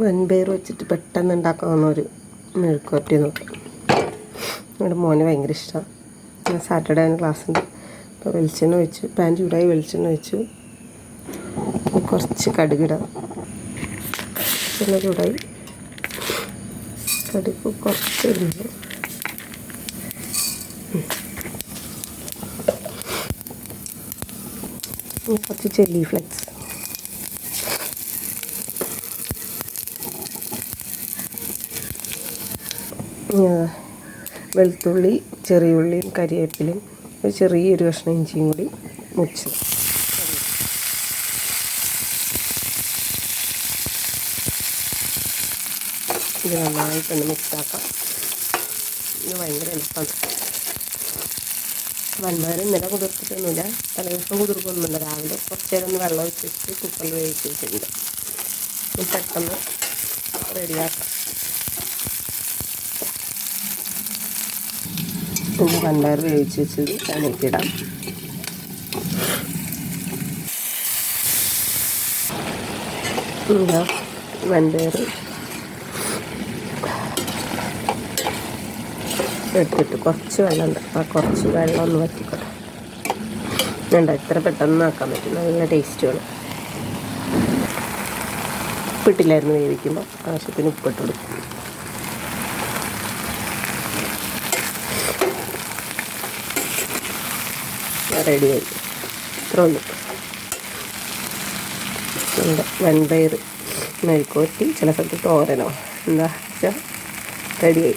വൻപയർ വെച്ചിട്ട് പെട്ടെന്ന് ഉണ്ടാക്കാവുന്ന ഒരു മെഴുക്കുവരട്ടി നോക്കാം. നമ്മുടെ മോന് ഭയങ്കര ഇഷ്ടമാണ് സാറ്റർഡേ ആണ് ക്ലാസ് ഉണ്ട് അപ്പോൾ വെളിച്ചെണ്ണ ഒഴിച്ചു പാൻ ചൂടായി വെളിച്ചെണ്ണ ഒഴിച്ചു കുറച്ച് കടുകിടാം ചൂടായി. കടുക്ക് കുറച്ച് ഇടുന്നു. കുറച്ച് ചെല്ലി ഫ്ലെക്സ് വെളുത്തുള്ളി ചെറിയ ഉള്ളിയും കരിവേപ്പിലും ഒരു ചെറിയൊരു കഷ്ണം ഇഞ്ചിയും കൂടി മുറിച്ച്. ഇത് നന്നായിട്ടൊന്ന് മിക്സാക്കാം ഇത് ഭയങ്കര എളുപ്പമാണ് വന്മാരും നില കുതിർത്തിട്ടൊന്നുമില്ല. തലേദിവസം കുതിർക്കൊന്നുമില്ല രാവിലെ കുറച്ച് നേരം ഒന്ന് വെള്ളം ഒഴിച്ചിട്ട് കുക്കറിൽ വേവിച്ച് വെച്ചിട്ടുണ്ട്. ഇത് പെട്ടെന്ന് റെഡിയാക്കാം ഇനി കണ്ടാർ വേവിച്ച് വെച്ചത് അതിലേക്കിടാം ഇതാ എടുത്തിട്ട് കുറച്ച് വെള്ളമുണ്ട് ആ കുറച്ച് വെള്ളം ഒന്ന് വറ്റിക്കോട്ടെ വേണ്ട എത്ര പെട്ടെന്ന് ആക്കാൻ പറ്റും നല്ല ടേസ്റ്റുമാണ് ഉപ്പിട്ടില്ലായിരുന്നു വേവിക്കുമ്പോൾ ആവശ്യത്തിന് ഉപ്പിട്ട് കൊടുക്കും. റെഡിയായി ഇത്ര ഉള്ളു. നമ്മുടെ വൻപയർ മെഴുക്കുവരട്ടി ചില സ്ഥലത്ത് തോരനോ. എന്താ വെച്ചാൽ റെഡിയായി